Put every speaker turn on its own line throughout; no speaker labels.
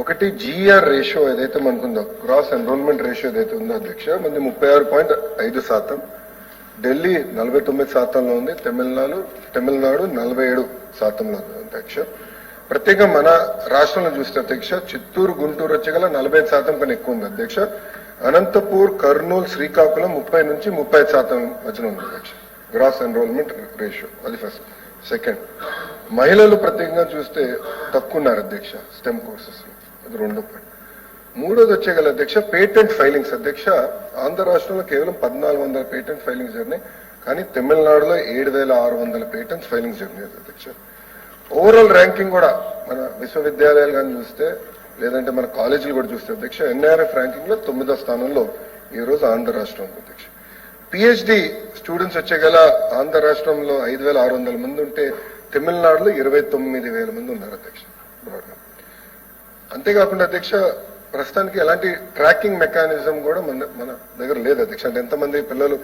ఒకటి GR ratio ఏదైతే మనకుందో cross enrolment ratio ఏదైతే ఉందో అధ్యక్ష మంది ముప్పై ఆరు పాయింట్ ఐదు శాతం. ఢిల్లీ నలభై తొమ్మిది శాతంలో ఉంది తమిళనాడు తమిళనాడు నలభై ఏడు శాతంలో ఉంది అధ్యక్ష. ప్రత్యేకంగా మన రాష్ట్రంలో చూస్తే అధ్యక్ష చిత్తూరు గుంటూరు వచ్చేగల నలభై శాతం కన్నా ఎక్కువ ఉంది అధ్యక్ష. అనంతపూర్ కర్నూలు శ్రీకాకుళం ముప్పై నుంచి ముప్పై శాతం వచ్చిన ఉంది అధ్యక్ష. గ్రాస్ ఎన్రోల్మెంట్ రేషియో అది ఫస్ట్ సెకండ్ మహిళలు ప్రత్యేకంగా చూస్తే తక్కువ ఉన్నారు అధ్యక్ష స్టెమ్ కోర్సెస్ అది రెండో పాయింట్ మూడోది వచ్చేగల అధ్యక్ష పేటెంట్ ఫైలింగ్స్ అధ్యక్ష ఆంధ్ర రాష్ట్రంలో కేవలం పద్నాలుగు వందల పేటెంట్ ఫైలింగ్స్ జరిగినాయి. కానీ తమిళనాడులో ఏడు వేల ఆరు వందల పేటెంట్స్ ఫైలింగ్స్ జరిగినాయి అధ్యక్ష. ఓవరాల్ ర్యాంకింగ్ కూడా మన విశ్వవిద్యాలయాలు కానీ చూస్తే లేదంటే మన కాలేజీలు కూడా చూస్తే అధ్యక్ష ఎన్ఆర్ఎఫ్ ర్యాంకింగ్లో తొమ్మిదో స్థానంలో ఈ రోజు ఆంధ్ర రాష్ట్రం ఉంది అధ్యక్ష పిహెచ్డి స్టూడెంట్స్ వచ్చేగల ఆంధ్ర రాష్ట్రంలో ఐదు వేల ఆరు వందల మంది ఉంటే తమిళనాడులో ఇరవై తొమ్మిది వేల మంది ఉన్నారు అధ్యక్ష. అంతేకాకుండా అధ్యక్ష ప్రస్తుతానికి ఎలాంటి ట్రాకింగ్ మెకానిజం కూడా మన మన దగ్గర లేదు అధ్యక్ష. అంటే ఎంతమంది పిల్లలు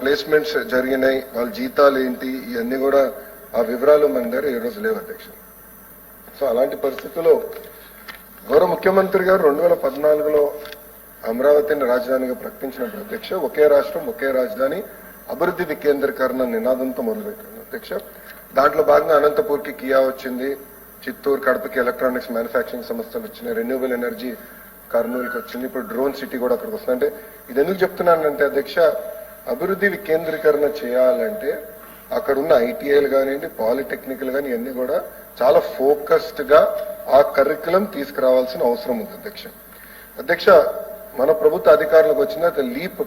ప్లేస్మెంట్స్ జరిగినాయి వాళ్ళ జీతాలు ఏంటి ఇవన్నీ కూడా ఆ వివరాలు మన దగ్గర ఈ రోజు లేవు అధ్యక్ష. సో అలాంటి పరిస్థితుల్లో గౌరవ ముఖ్యమంత్రి గారు రెండు వేల పద్నాలుగులో అమరావతిని రాజధానిగా ప్రకటించినప్పుడు అధ్యక్ష ఒకే రాష్ట్రం ఒకే రాజధాని అభివృద్ధి వికేంద్రీకరణ నినాదంతో మొదలుపెట్టారు అధ్యక్ష. దాంట్లో భాగంగా అనంతపూర్కి కియా వచ్చింది. చిత్తూరు కడపకి ఎలక్ట్రానిక్స్ మ్యానుఫ్యాక్చరింగ్ సంస్థలు వచ్చినాయి. రెన్యూబుల్ ఎనర్జీ కర్నూలుకి వచ్చింది. ఇప్పుడు డ్రోన్ సిటీ కూడా అక్కడికి వస్తుంది. అంటే ఇది ఎందుకు చెప్తున్నానంటే అధ్యక్ష అభివృద్ధి వికేంద్రీకరణ చేయాలంటే అక్కడ ఉన్న ఐటీఐలు కానివ్వండి పాలిటెక్నికల్ కానీ ఇవన్నీ కూడా చాలా ఫోకస్డ్గా ఆ కరికులం తీసుకురావాల్సిన అవసరం ఉంది అధ్యక్ష. అధ్యక్ష మన ప్రభుత్వ అధికారులకు వచ్చిన లీప్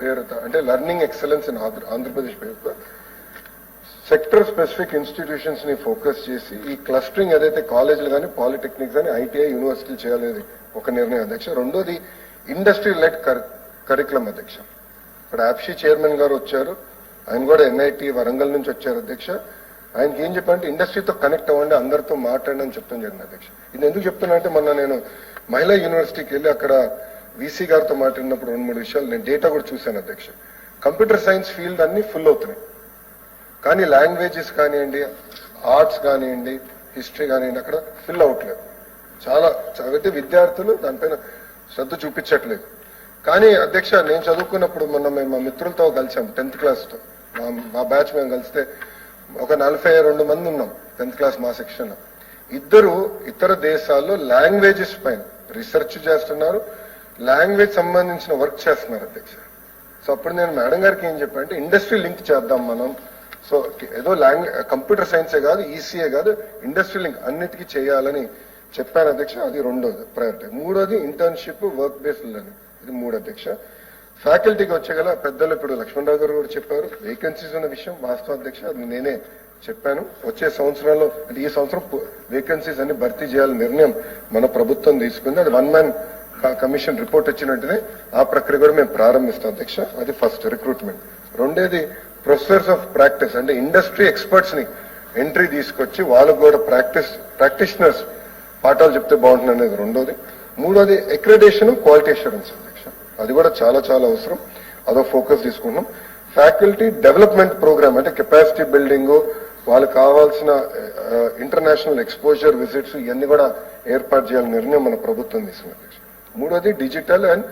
పేరుతో అంటే లెర్నింగ్ ఎక్సలెన్స్ ఇన్ ఆంధ్రప్రదేశ్ పేరుతో సెక్టర్ స్పెసిఫిక్ ఇన్స్టిట్యూషన్స్ని ఫోకస్ చేసి ఈ క్లస్టరింగ్ ఏదైతే కాలేజీలు కానీ పాలిటెక్నిక్స్ కానీ ఐటీఐ యూనివర్సిటీలు చేయాలనేది ఒక నిర్ణయం అధ్యక్ష. రెండోది ఇండస్ట్రీ లెడ్ కరికులం అధ్యక్ష. ఇక్కడ యాప్షీ చైర్మన్ గారు వచ్చారు. ఆయన కూడా ఎన్ఐటి వరంగల్ నుంచి వచ్చారు అధ్యక్ష. ఆయనకి ఏం చెప్పారంటే ఇండస్ట్రీతో కనెక్ట్ అవ్వండి అందరితో మాట్లాడండి అని చెప్తాను జరిగింది అధ్యక్ష. ఇది ఎందుకు చెప్తున్నా అంటే మొన్న నేను మహిళా యూనివర్సిటీకి వెళ్ళి అక్కడ వీసీ గారితో మాట్లాడినప్పుడు రెండు మూడు విషయాలు నేను డేటా కూడా చూశాను అధ్యక్ష. కంప్యూటర్ సైన్స్ ఫీల్డ్ అన్ని ఫుల్ అవుతున్నాయి. కానీ లాంగ్వేజెస్ కానివ్వండి ఆర్ట్స్ కానివ్వండి హిస్టరీ కానివ్వండి అక్కడ ఫిల్ అవట్లేదు. చాలా చదివితే విద్యార్థులు దానిపైన శ్రద్ధ చూపించట్లేదు. కానీ అధ్యక్ష నేను చదువుకున్నప్పుడు మొన్న మేము మా మిత్రులతో కలిసాం టెన్త్ క్లాస్తో. మా మా బ్యాచ్ మేము కలిస్తే ఒక నలభై రెండు మంది ఉన్నాం టెన్త్ క్లాస్ మా సెక్షన్ ఇద్దరు ఇతర దేశాల్లో లాంగ్వేజెస్ పైన రీసెర్చ్ చేస్తున్నారు లాంగ్వేజ్ సంబంధించిన వర్క్ చేస్తున్నారు అధ్యక్ష. సో అప్పుడు నేను మేడం గారికి ఏం చెప్పానంటే ఇండస్ట్రీ లింక్ చేద్దాం మనం సో ఏదో లాంగ్వేజ్ కంప్యూటర్ సైన్సే కాదు ఈసీఏ కాదు ఇండస్ట్రియల్ లింక్ అన్నిటికీ చేయాలని చెప్పాను అధ్యక్ష అది రెండోది ప్రయారిటీ. మూడోది ఇంటర్న్షిప్ వర్క్ బేస్డ్ లెర్నింగ్ ఇది మూడు అధ్యక్ష. ఫ్యాకల్టీకి వచ్చేగల పెద్దలు ఇప్పుడు లక్ష్మణరావు గారు కూడా చెప్పారు వేకెన్సీస్ ఉన్న విషయం వాస్తవ అధ్యక్ష అది నేనే చెప్పాను. వచ్చే సంవత్సరంలో అంటే ఈ సంవత్సరం వేకెన్సీస్ అన్ని భర్తీ చేయాలని నిర్ణయం మన ప్రభుత్వం తీసుకుంది. అది వన్ మ్యాన్ కమిషన్ రిపోర్ట్ వచ్చిన వెంటనే ఆ ప్రక్రియ కూడా మేము ప్రారంభిస్తాం అధ్యక్ష. అది ఫస్ట్ రిక్రూట్మెంట్ రెండేది ప్రొఫెసర్స్ ఆఫ్ ప్రాక్టీస్ అంటే ఇండస్ట్రీ ఎక్స్పర్ట్స్ని ఎంట్రీ తీసుకొచ్చి వాళ్ళకు కూడా ప్రాక్టీస్ ప్రాక్టీషనర్స్ పాఠాలు చెప్తే బాగుంటుంది అనేది రెండోది. మూడోది అక్రెడేషన్ క్వాలిటీ అష్యూరెన్స్ అది కూడా చాలా చాలా అవసరం. అదో ఫోకస్ తీసుకుంటున్నాం. ఫ్యాకల్టీ డెవలప్మెంట్ ప్రోగ్రామ్ అంటే కెపాసిటీ బిల్డింగ్ వాళ్ళకి కావాల్సిన ఇంటర్నేషనల్ ఎక్స్పోజర్ విజిట్స్ ఇవన్నీ కూడా ఏర్పాటు చేయాలని నిర్ణయం మన ప్రభుత్వం తీసుకుంది. మూడోది డిజిటల్ అండ్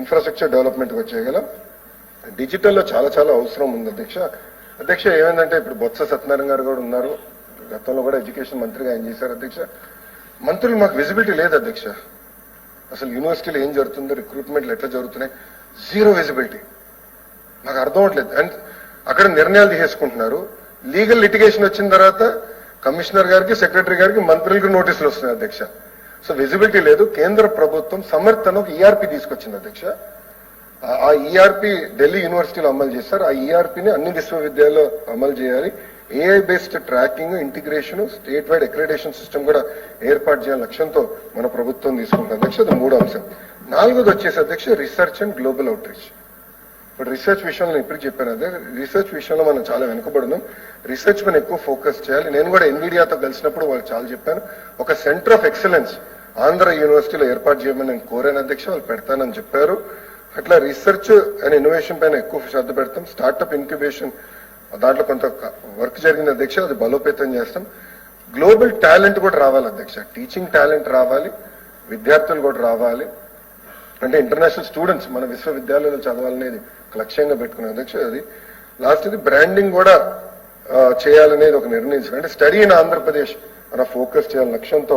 ఇన్ఫ్రాస్ట్రక్చర్ డెవలప్మెంట్ వచ్చేయగల. డిజిటల్లో చాలా చాలా అవసరం ఉంది అధ్యక్ష. అధ్యక్ష ఏమైందంటే ఇప్పుడు బొత్స సత్యనారాయణ గారు కూడా ఉన్నారు. గతంలో కూడా ఎడ్యుకేషన్ మంత్రిగా ఆయన చేశారు అధ్యక్ష. మంత్రులు మాకు విజిబిలిటీ లేదు అధ్యక్ష. అసలు యూనివర్సిటీలో ఏం జరుగుతుందో రిక్రూట్మెంట్లు ఎట్లా జరుగుతున్నాయి? జీరో విజిబిలిటీ నాకు అర్థం అవట్లేదు అండ్ అక్కడ నిర్ణయాలు తీసేసుకుంటున్నారు. లీగల్ లిటిగేషన్ వచ్చిన తర్వాత కమిషనర్ గారికి సెక్రటరీ గారికి మంత్రులకు నోటీసులు వస్తున్నాయి అధ్యక్ష. సో విజిబిలిటీ లేదు. కేంద్ర ప్రభుత్వం సమర్థన ఒక ఈఆర్పి తీసుకొచ్చింది అధ్యక్ష. ఆ- ఈఆర్పి ఢిల్లీ యూనివర్సిటీలో అమలు చేశారు ఆ ఈఆర్పిని అన్ని విశ్వవిద్యాలయాల్లో అమలు చేయాలి. AI based tracking integration state wide accreditation system కూడా ఏర్పాటు చేయాలని లక్ష్యంతో మన ప్రభుత్వం తీసుకుంటుంది. అధ్యక్ష అది మూడో అంశం. నాలుగోది వచ్చేసి అధ్యక్ష రీసెర్చ్ అండ్ గ్లోబల్ అవుట్రీచ్ ఇప్పుడు రీసెర్చ్ విషయంలో నేను ఇప్పుడు చెప్పాను అదే. రీసెర్చ్ విషయంలో మనం చాలా వెనుకబడున్నాం. రీసెర్చ్ మనం ఎక్కువ ఫోకస్ చేయాలి. నేను కూడా ఎన్విడియాతో కలిసినప్పుడు వాళ్ళు చాలా చెప్పాను ఒక సెంటర్ ఆఫ్ ఎక్సలెన్స్ ఆంధ్ర యూనివర్సిటీలో ఏర్పాటు చేయమని నేను కోరాను అధ్యక్ష వాళ్ళు పెడతానని చెప్పారు. అట్లా రీసెర్చ్ అండ్ ఇన్నోవేషన్ పైన ఎక్కువ శ్రద్ధ పెడతాం. స్టార్ట్అప్ ఇన్క్యుబేషన్ దాంట్లో కొంత వర్క్ జరిగిన అధ్యక్ష అది బలోపేతం చేస్తాం. గ్లోబల్ టాలెంట్ కూడా రావాలి అధ్యక్ష. టీచింగ్ టాలెంట్ రావాలి విద్యార్థులు కూడా రావాలి. అంటే ఇంటర్నేషనల్ స్టూడెంట్స్ మన విశ్వవిద్యాలయంలో చదవాలనేది లక్ష్యంగా పెట్టుకున్న అధ్యక్ష అది. లాస్ట్ ఇది బ్రాండింగ్ కూడా చేయాలనేది ఒక నిర్ణయించారు అంటే స్టడీ ఇన్ ఆంధ్రప్రదేశ్ మన ఫోకస్ చేయాలని లక్ష్యంతో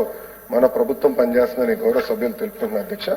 మన ప్రభుత్వం పనిచేస్తుందని గౌరవ సభ్యులు తెలుపుతున్నారు అధ్యక్ష.